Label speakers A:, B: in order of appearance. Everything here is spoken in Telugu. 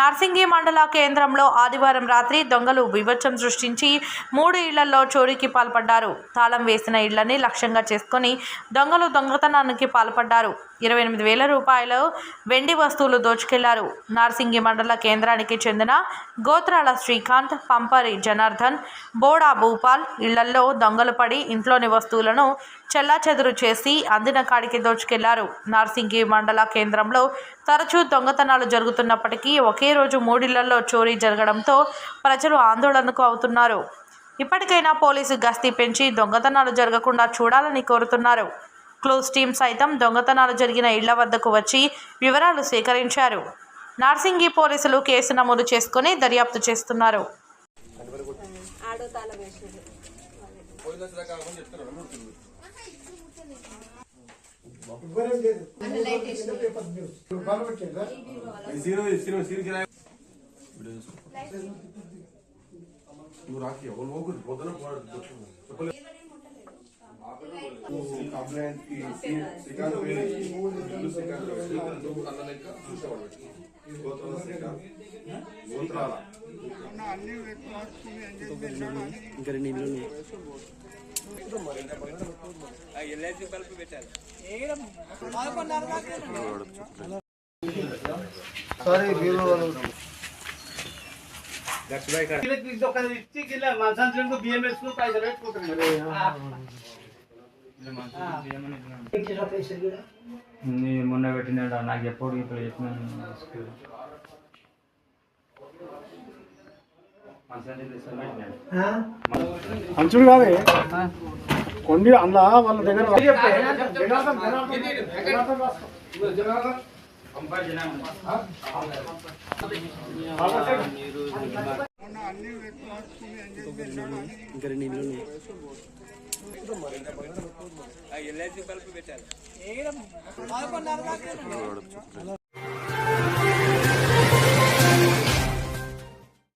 A: నార్సింగి మండల కేంద్రంలో ఆదివారం రాత్రి దొంగలు వివచ్చం సృష్టించి మూడు ఇళ్ళలో చోరీకి పాల్పడ్డారు. తాళం వేసిన ఇళ్ళని లక్ష్యంగా చేసుకొని దొంగలు దొంగతనానికి పాల్పడ్డారు. ఇరవై ఎనిమిది వేల రూపాయలు వెండి వస్తువులు దోచుకెళ్ళారు. నార్సింగి మండల కేంద్రానికి చెందిన గోత్రాల శ్రీకాంత్ పంపరి జనార్దన్ బోడా భూపాల్ ఇళ్ళలో దొంగలు పడి ఇంట్లోని వస్తువులను చెల్లాచెదురు చేసి అందిన కాడికి దోచుకెళ్ళారు. నార్సింగి మండల కేంద్రంలో తరచూ దొంగతనాలు జరుగుతున్నప్పటికీ ఒకే రోజు మూడిళ్ళలో చోరీ జరగడంతో ప్రజలు ఆందోళనకు అవుతున్నారు. ఇప్పటికైనా పోలీసు గస్తీ పెంచి దొంగతనాలు జరగకుండా చూడాలని కోరుతున్నారు. క్లోజ్ టీం సైతం దొంగతనాలు జరిగిన ఇళ్ళ వద్దకు వచ్చి వివరాలు సేకరించారు. నార్సింగి పోలీసులు కేసు నమోదు చేసుకుని దర్యాప్తు చేస్తున్నారు.
B: జీరో జీరో జీరో కిరాయి నువ్వు రాకి ఎవరు పోకు పొద్దున చెప్పలేదు కంప్లైంట్ కి శ్రీకాంత్ పేరు ఇల్లు శ్రీకాంత్ నువ్వు అన్న లెక్క చూసేవాడు గోత్రాల శ్రీకాంత్ గోత్రాల
C: ఇంకా రెండు ఇల్లు ఉన్నాయి
D: నీ మొన్న పెట్టినాడు నాకు ఎప్పుడు ఇప్పుడు చెప్పినాను
E: మంచుడు కాదే. కొండి అందులో వాళ్ళ దగ్గర
C: ఇంకా రెండు ఇల్లు